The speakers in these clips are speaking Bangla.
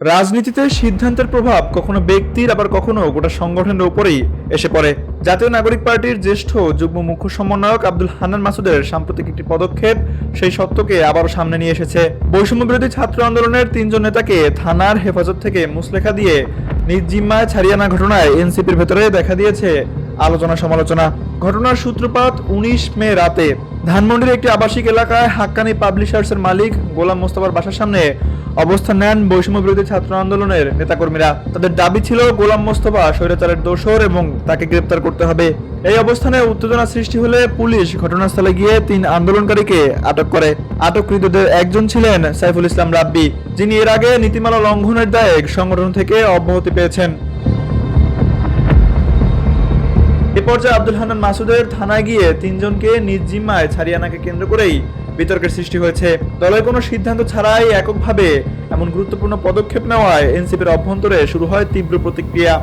রাজনীতিতে সিদ্ধান্তের প্রভাব কখনো ব্যক্তির, আবার কখনো গোটা সংগঠনের উপরেই এসে পড়ে। জাতীয় নাগরিক পার্টির জ্যেষ্ঠ যুগ্ম মুখ্য সমন্বয়ক আব্দুল হান্নান মাসুদের সাম্প্রতিক একটি পদক্ষেপ সেই সত্যকে আবারও সামনে নিয়ে এসেছে। বৈষম্য বিরোধী ছাত্র আন্দোলনের তিনজন নেতাকে থানার হেফাজত থেকে মুসলেখা দিয়ে নিজ জিম্মায় ছাড়িয়ে আনা ঘটনায় এনসিপির ভেতরে দেখা দিয়েছে আলোচনা সমালোচনা। ঘটনার সূত্রপাত উনিশ মে রাতে। ধানমন্ডির একটি আবাসিক এলাকায় হাক্কানি পাবলিশার্সের মালিক গোলাম মোস্তফার বাসার সামনে অবস্থান নেন বৈষম্য বিরোধী ছাত্র আন্দোলনের নেতাকর্মীরা। তাদের দাবি ছিল গোলাম মোস্তফা স্বৈরাচারের দোষর এবং তাকে গ্রেপ্তার করতে হবে। এই অবস্থানে উত্তেজনা সৃষ্টি হলে পুলিশ ঘটনাস্থলে গিয়ে তিন আন্দোলনকারীকে আটক করে। আটককৃতদের একজন ছিলেন সাইফুল ইসলাম রাব্বি, যিনি এর আগে নীতিমালা লঙ্ঘনের দায়ে সংগঠন থেকে অব্যাহতি পেয়েছেন। এ পর্যায়ে আব্দুল হান্নান মাসুদের থানায় গিয়ে তিনজনকে নিজ জিম্মায় ছাড়িয়ে আনাকে কেন্দ্র করেই বিতর্কের সৃষ্টি হয়েছে। দলের কোনো সিদ্ধান্ত ছাড়াই এককভাবে এমন গুরুত্বপূর্ণ পদক্ষেপ নেওয়ায় এনসিপির অভ্যন্তরে শুরু হয় তীব্র প্রতিক্রিয়া।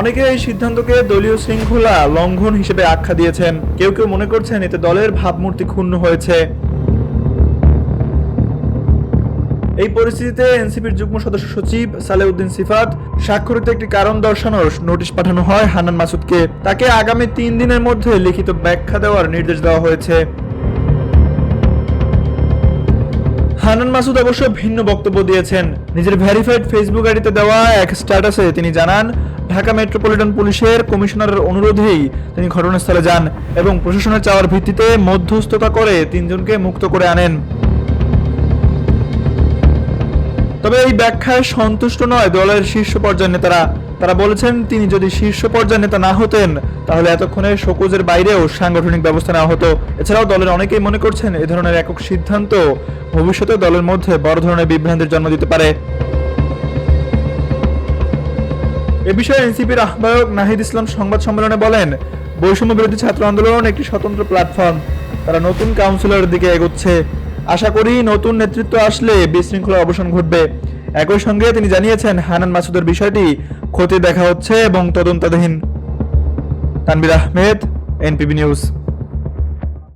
অনেকে এই সিদ্ধান্তকে দলীয় শৃঙ্খলা লঙ্ঘন হিসেবে আখ্যা দিয়েছেন। কেউ কেউ মনে করছেন এতে দলের ভাবমূর্তি ক্ষুণ্ণ হয়েছে। এই পরিস্থিতিতে এনসিপির যুগ্ম সদস্য সচিব সালেউদ্দিন সিফাত স্বাক্ষরিত একটি কারণ দর্শানোর নোটিশ পাঠানো হয় হান্নান মাসুদকে। তাকে আগামী তিন দিনের মধ্যে লিখিত ব্যাখ্যা দেওয়ার নির্দেশ দেওয়া হয়েছে। হান্নান মাসুদ অবশ্য ভিন্ন বক্তব্য দিয়েছেন। নিজের ভেরিফাইড ফেসবুক আইডিতে দেওয়া এক স্ট্যাটাসে তিনি জানান, ঢাকা মেট্রোপলিটন পুলিশের কমিশনারের অনুরোধেই তিনি ঘটনাস্থলে যান এবং প্রশাসনের চাওয়ার ভিত্তিতে মধ্যস্থতা করে তিনজনকে মুক্ত করে আনেন। তবে এই ব্যাখ্যায় সন্তুষ্ট নয় দলের শীর্ষ পর্যায়ের নেতারা। তারা বলেছেন, তিনি যদি শীর্ষ পর্যায়ের নেতা না হতেন, তাহলে এতক্ষণে শোকজের বাইরেও সাংগঠনিক ব্যবস্থা নেওয়া হতো। এছাড়াও দলের অনেকেই মনে করছেন, এ ধরনের একক সিদ্ধান্ত ভবিষ্যতে দলের মধ্যে বড় ধরনের বিভ্রান্তির জন্ম দিতে পারে। এ বিষয়ে এনসিপির আহ্বায়ক নাহিদ ইসলাম সংবাদ সম্মেলনে বলেন, বৈষম্য বিরোধী ছাত্র আন্দোলন একটি স্বতন্ত্র প্ল্যাটফর্ম তারা নতুন কাউন্সিলরের দিকে এগোচ্ছে। আশা করি নতুন নেতৃত্ব আসলে বিশৃঙ্খলার অবসান ঘটবে। একই সঙ্গে তিনি জানিয়েছেন, হানান মাসুদের বিষয়টি খতিয়ে দেখা হচ্ছে এবং তদন্তাধীন। Tanvir Ahmed, NPB news.